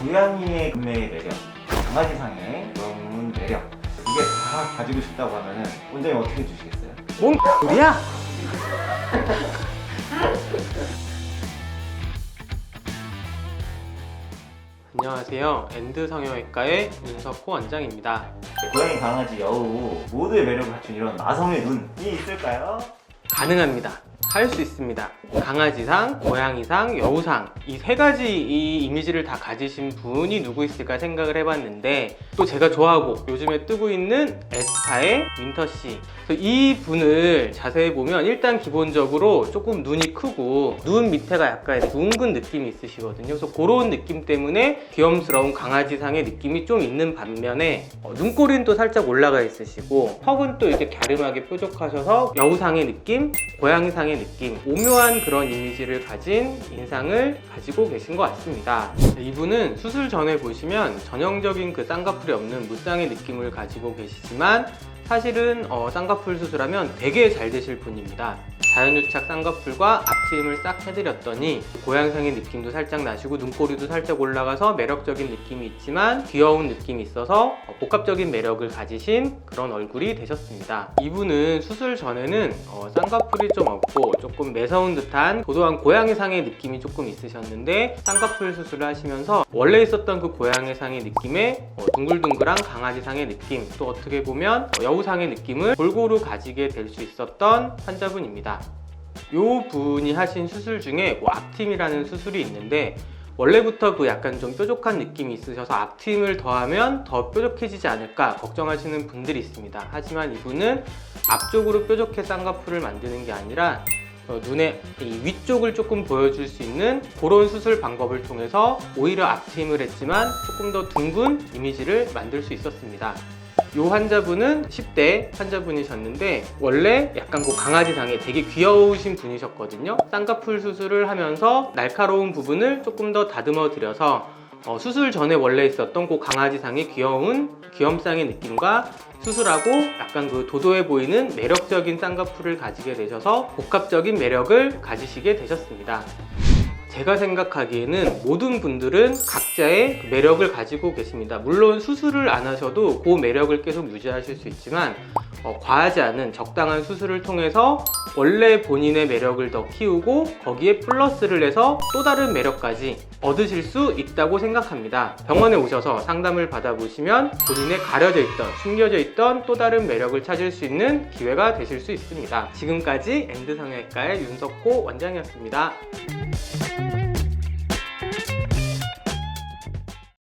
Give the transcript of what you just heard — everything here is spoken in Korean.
고양이의 금매의 매력, 강아지상의 그런 매력 이게 다 가지고 싶다고 하면은 원장님 어떻게 해주시겠어요? 뭔 소리야? 안녕하세요. 엔드 성형외과의 윤석호 원장입니다. 고양이, 강아지, 여우 모두의 매력을 갖춘 이런 마성의 눈이 있을까요? 가능합니다. 할 수 있습니다. 강아지상, 고양이상, 여우상 이 세 가지 이 이미지를 다 가지신 분이 누구 있을까 생각을 해봤는데 또 제가 좋아하고 요즘에 뜨고 있는 에스파의 윈터 씨. 그래서 이 분을 자세히 보면 일단 기본적으로 조금 눈이 크고 눈 밑에가 약간 둥근 느낌이 있으시거든요. 그래서 그런 느낌 때문에 귀염스러운 강아지상의 느낌이 좀 있는 반면에 어, 눈꼬리는 또 살짝 올라가 있으시고 턱은 또 이렇게 갸름하게 뾰족하셔서 여우상의 느낌, 고양이상의 느낌, 오묘한 그런 이미지를 가진 인상을 가지고 계신 것 같습니다. 이분은 수술 전에 보시면 전형적인 그 쌍꺼풀이 없는 무쌍의 느낌을 가지고 계시지만 사실은 어, 쌍꺼풀 수술하면 되게 잘 되실 분입니다. 자연유착 쌍꺼풀과 앞트임을 싹 해드렸더니 고양상의 느낌도 살짝 나시고 눈꼬리도 살짝 올라가서 매력적인 느낌이 있지만 귀여운 느낌이 있어서 어, 복합적인 매력을 가지신 그런 얼굴이 되셨습니다. 이분은 수술 전에는 어, 쌍꺼풀이 좀 없고 조금 매서운 듯한 도도한 고양이상의 느낌이 조금 있으셨는데 쌍꺼풀 수술을 하시면서 원래 있었던 그 고양이상의 느낌에 어, 둥글둥글한 강아지상의 느낌 또 어떻게 보면 어, 여우상의 느낌을 골고루 가지게 될 수 있었던 환자분입니다. 요 분이 하신 수술 중에 뭐 앞팀이라는 수술이 있는데 원래부터 그 약간 좀 뾰족한 느낌이 있으셔서 앞팀을 더하면 더 뾰족해지지 않을까 걱정하시는 분들이 있습니다. 하지만 이분은 앞쪽으로 뾰족해 쌍꺼풀을 만드는 게 아니라 어, 눈의 이 위쪽을 조금 보여줄 수 있는 그런 수술 방법을 통해서 오히려 앞트임을 했지만 조금 더 둥근 이미지를 만들 수 있었습니다. 이 환자분은 10대 환자분이셨는데 원래 약간 그 강아지상에 되게 귀여우신 분이셨거든요. 쌍꺼풀 수술을 하면서 날카로운 부분을 조금 더 다듬어 드려서 어, 수술 전에 원래 있었던 그 강아지상의 귀여운 귀염상의 느낌과 수술하고 약간 그 도도해 보이는 매력적인 쌍꺼풀을 가지게 되셔서 복합적인 매력을 가지시게 되셨습니다. 제가 생각하기에는 모든 분들은 각자의 그 매력을 가지고 계십니다. 물론 수술을 안 하셔도 그 매력을 계속 유지하실 수 있지만 어, 과하지 않은 적당한 수술을 통해서 원래 본인의 매력을 더 키우고 거기에 플러스를 해서 또 다른 매력까지 얻으실 수 있다고 생각합니다. 병원에 오셔서 상담을 받아보시면 본인의 가려져 있던, 숨겨져 있던 또 다른 매력을 찾을 수 있는 기회가 되실 수 있습니다. 지금까지 엔드 성형외과의 윤석호 원장이었습니다.